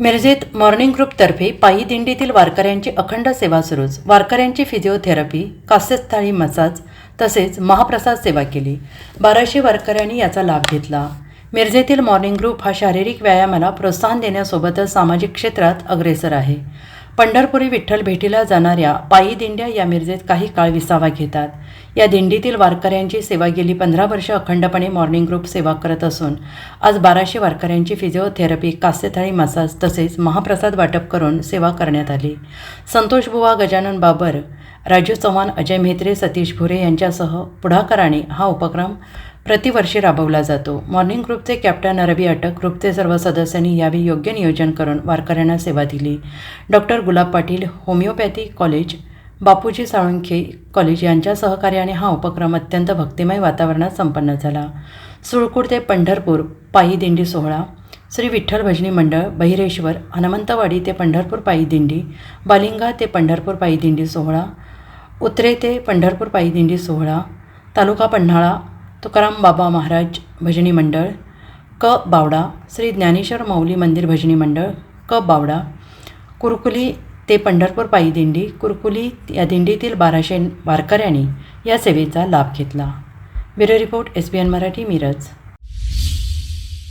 मिरजेत morning ग्रुपतर्फे पायी दिंडीतील वारकऱ्यांची अखंड सेवा सुरूच. वारकऱ्यांची फिजिओथेरपी कास्यस्थळी मसाज तसेच महाप्रसाद सेवा केली. बाराशे वारकऱ्यांनी याचा लाभ घेतला. मिरजेतील मॉर्निंग ग्रुप हा शारीरिक व्यायामाला प्रोत्साहन देण्यासोबतच सामाजिक क्षेत्रात अग्रेसर आहे. पंढरपुरी विठ्ठल भेटीला जाणाऱ्या पायी दिंड्या या मिरजेत काही काळ विसावा घेतात. या दिंडीतील वारकऱ्यांची सेवा गेली पंधरा वर्ष अखंडपणे मॉर्निंग ग्रुप सेवा करत असून आज बाराशे वारकऱ्यांची फिजिओथेरपी कास्यथाळी मसाज तसेच महाप्रसाद वाटप करून सेवा करण्यात आली. संतोष बुवा गजानन बाबर राजू चव्हाण अजय म्हेत्रे सतीश भुरे यांच्यासह पुढाकाराने हा उपक्रम प्रतिवर्षी राबवला जातो. मॉर्निंग ग्रुपचे कॅप्टन रवी अटक ग्रुपचे सर्व सदस्यांनी यावेळी योग्य नियोजन करून वारकऱ्यांना सेवा दिली. Doctor Gulab Patil homeopathy college Bapuji Salunkhe college यांच्या सहकार्याने हा उपक्रम अत्यंत भक्तिमय वातावरणात संपन्न झाला. सुळकूड ते पंढरपूर पायी दिंडी सोहळा श्री विठ्ठल भजनी मंडळ बहिरेश्वर हनुमंतवाडी ते पंढरपूर पायी दिंडी बालिंगा ते पंढरपूर पायी दिंडी सोहळा उतरे ते पंढरपूर पायी दिंडी सोहळा तालुका पन्हाळा तुकाराम बाबा महाराज भजनी मंडळ क. बावडा श्री ज्ञानेश्वर माऊली मंदिर भजनी मंडळ क. बावडा कुरकुली ते पंढरपूर पायी दिंडी कुरकुली या दिंडीतील बाराशे वारकऱ्यांनी या सेवेचा लाभ घेतला. Bureau report S B N Marathi Miraj.